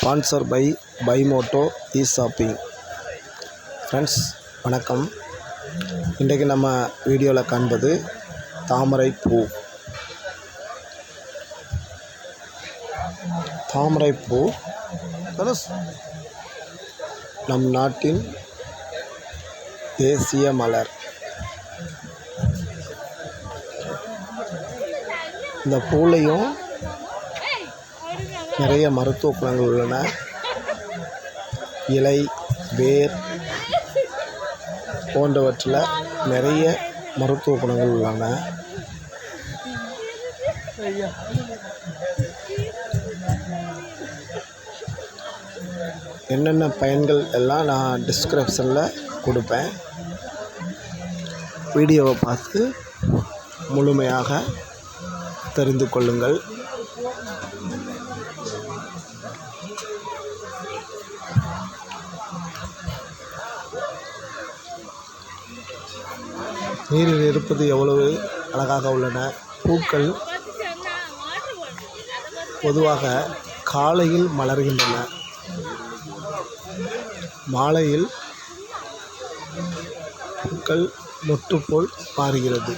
Sponsor by by Moto e shopping friends வணக்கம். இன்றைக்கு நம்ம வீடியோவில் காண்பது தாமரை பூ. தாமரை பூ. நம் நாட்டின் தேசிய மலர். இந்த பூலையும் நிறைய மருத்துவ குணங்கள் உள்ளன. இலை வேர் போன்றவற்றில் நிறைய மருத்துவ குணங்கள் உள்ளன. என்னென்ன பயன்கள் எல்லாம் நான் டிஸ்கிரிப்ஷனில் கொடுப்பேன். வீடியோவை பார்த்து முழுமையாக தெரிந்து கொள்ளுங்கள். நீரில் இருப்பது எவ்வளவு அழகாக உள்ளன? பூக்கள் பொதுவாக காலையில் மலர்கின்றன. மாலையில் பூக்கள் மொட்டு போல் மாறுகிறது.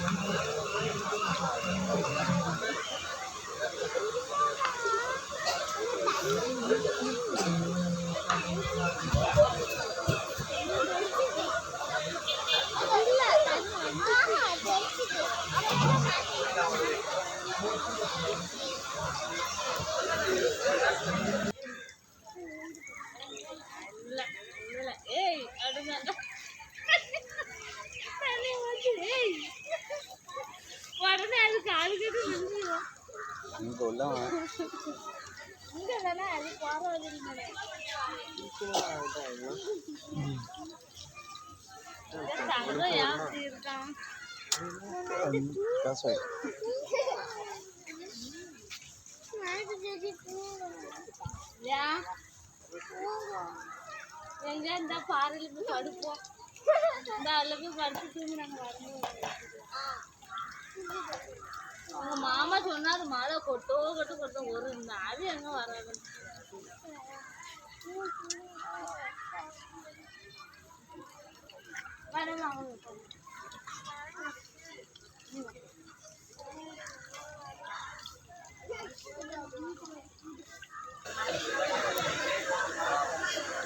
இங்கே உள்ள இங்க தானே அது போற வழியிலே தங்கம் இருக்கான் எங்க இந்த பாறையில போய் படுப்போம். இந்த அதில் போய் படுத்து தூங்கி நாங்கள் வரும்போது அவங்க மாமா சொன்னாரு மழை கொட்டோ கொட்டு கொட்டோ ஒரு இந்த அது எங்க வராது வரமா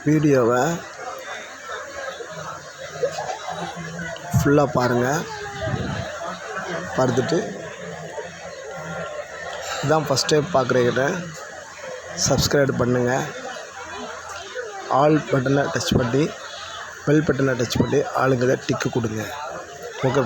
வீடியோவை ஃபுல்லாக பாருங்கள் பார்த்துட்டு இதான் ஃபஸ்ட் டைம் பார்க்குறீங்க சப்ஸ்கிரைப் பண்ணுங்கள் ஆல் பட்டனை டச் பண்ணி பெல் பட்டனை டச் பண்ணி ஆளுங்களை டிக்கு கொடுங்க. ஓகே